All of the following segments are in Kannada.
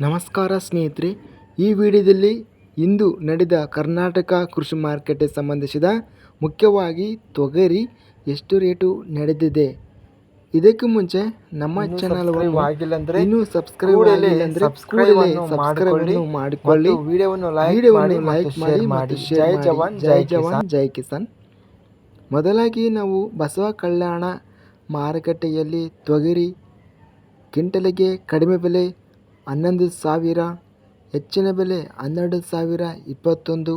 ನಮಸ್ಕಾರ ಸ್ನೇಹಿತರೆ ಈ ವಿಡಿಯೋದಲ್ಲಿ ಇಂದು ನಡೆದ ಕರ್ನಾಟಕ ಕೃಷಿ ಮಾರುಕಟ್ಟೆ ಸಂಬಂಧಿಸಿದ ಮುಖ್ಯವಾಗಿ ತೊಗರಿ ಎಷ್ಟು ರೇಟು ನಡೆದಿದೆ. ಇದಕ್ಕೆ ಮುಂಚೆ ನಮ್ಮ ಚಾನಲ್ ಆಗಿಲ್ಲ ಅಂದ್ರೆ ಇನ್ನೂ ಸಬ್ಸ್ಕ್ರೈಬ್ ಆಗಿಲ್ಲ ಅಂದ್ರೆ ಮಾಡಿಕೊಳ್ಳಿ ವಿಡಿಯೋವನ್ನು ಲೈಕ್ ಮಾಡಿ ಜೈ ಜವಾನ್ ಜೈ ಜವಾನ್ ಜೈ ಕಿಸಾನ್. ಮೊದಲಾಗಿ ನಾವು ಬಸವ ಕಲ್ಯಾಣ ಮಾರುಕಟ್ಟೆಯಲ್ಲಿ ತೊಗರಿ ಕ್ವಿಂಟಲಿಗೆ ಕಡಿಮೆ ಬೆಲೆ ಹನ್ನೊಂದು ಸಾವಿರ, ಹೆಚ್ಚಿನ ಬೆಲೆ ಹನ್ನೆರಡು ಸಾವಿರ ಇಪ್ಪತ್ತೊಂದು,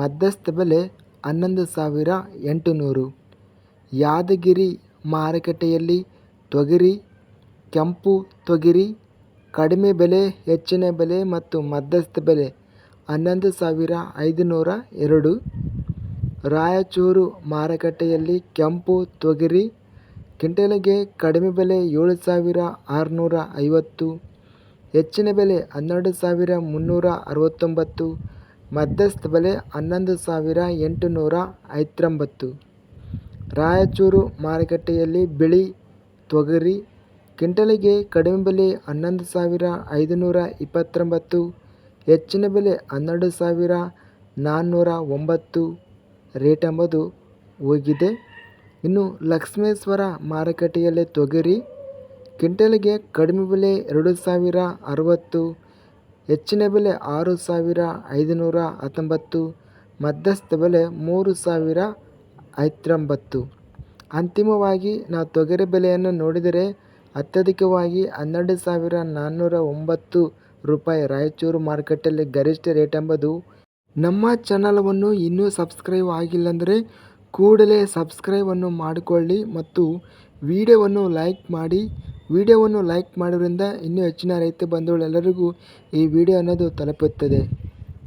ಮಧ್ಯಸ್ಥ ಬೆಲೆ ಹನ್ನೊಂದು ಸಾವಿರ ಎಂಟುನೂರು. ಯಾದಗಿರಿ ಮಾರುಕಟ್ಟೆಯಲ್ಲಿ ತೊಗರಿ, ಕೆಂಪು ತೊಗರಿ, ಕಡಿಮೆ ಬೆಲೆ, ಹೆಚ್ಚಿನ ಬೆಲೆ ಮತ್ತು ಮಧ್ಯಸ್ಥ ಬೆಲೆ ಹನ್ನೊಂದು ಸಾವಿರ ಐದುನೂರ ಎರಡು. ರಾಯಚೂರು ಮಾರುಕಟ್ಟೆಯಲ್ಲಿ ಕೆಂಪು ತೊಗರಿ, ಕ್ವಿಂಟಲಿಗೆ ಕಡಿಮೆ ಬೆಲೆ ಏಳು ಸಾವಿರ ಆರುನೂರ ಐವತ್ತು. ಹೆಚ್ಚಿನ ಬೆಲೆ ಹನ್ನೆರಡು ಸಾವಿರ ಮುನ್ನೂರ ಅರವತ್ತೊಂಬತ್ತು, ಮಧ್ಯಸ್ಥ ಬೆಲೆ ಹನ್ನೊಂದು ಸಾವಿರ ಎಂಟುನೂರ ಐವತ್ತೊಂಬತ್ತು. ರಾಯಚೂರು ಮಾರುಕಟ್ಟೆಯಲ್ಲಿ ಬಿಳಿ ತೊಗರಿ ಕ್ವಿಂಟಲಿಗೆ ಕಡಿಮೆ ಬೆಲೆ ಹನ್ನೊಂದು ಸಾವಿರ ಐದುನೂರ ಇಪ್ಪತ್ತೊಂಬತ್ತು, ಹೆಚ್ಚಿನ ಬೆಲೆ ಹನ್ನೆರಡು ಸಾವಿರ ನಾನ್ನೂರ ಒಂಬತ್ತು. ರೇಟ್ ಎಂಬುದು ಹೋಗಿದೆ. ಇನ್ನು ಲಕ್ಷ್ಮೇಶ್ವರ ಮಾರುಕಟ್ಟೆಯಲ್ಲಿ ತೊಗರಿ ಕ್ವಿಂಟಲಿಗೆ ಕಡಿಮೆ ಬೆಲೆ ಎರಡು ಸಾವಿರ ಅರವತ್ತು, ಹೆಚ್ಚಿನ ಬೆಲೆ ಆರು ಸಾವಿರ ಐದುನೂರ ಹತ್ತೊಂಬತ್ತು, ಮಧ್ಯಸ್ಥ ಬೆಲೆ ಮೂರು ಸಾವಿರ ಐವತ್ತೊಂಬತ್ತು. ಅಂತಿಮವಾಗಿ ನಾವು ತೊಗರಿ ಬೆಲೆಯನ್ನು ನೋಡಿದರೆ ಅತ್ಯಧಿಕವಾಗಿ ಹನ್ನೆರಡು ಸಾವಿರ ನಾನ್ನೂರ ಒಂಬತ್ತು ರೂಪಾಯಿ ರಾಯಚೂರು ಮಾರುಕಟ್ಟೆಯಲ್ಲಿ ಗರಿಷ್ಠ ರೇಟ್ ಎಂಬುದು ನಮ್ಮ ಚಾನಲವನ್ನು ಇನ್ನೂ ಸಬ್ಸ್ಕ್ರೈಬ್ ಆಗಿಲ್ಲ ಅಂದರೆ ಕೂಡಲೇ ಸಬ್ಸ್ಕ್ರೈಬನ್ನು ಮಾಡಿಕೊಳ್ಳಿ ಮತ್ತು ವಿಡಿಯೋವನ್ನು ಲೈಕ್ ಮಾಡಿ ವಿಡಿಯೋವನ್ನು ಲೈಕ್ ಮಾಡೋದ್ರಿಂದ ಇನ್ನೂ ಹೆಚ್ಚಿನ ರೈತ ಬಂಧುಗಳೆಲ್ಲರಿಗೂ ಈ ವಿಡಿಯೋ ಅನ್ನೋದು ತಲುಪುತ್ತದೆ.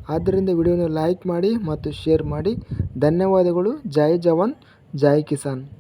ಆದ್ದರಿಂದ ವಿಡಿಯೋನ ಲೈಕ್ ಮಾಡಿ ಮತ್ತು ಶೇರ್ ಮಾಡಿ. ಧನ್ಯವಾದಗಳು. ಜೈ ಜವಾನ್. ಜೈ ಕಿಸಾನ್.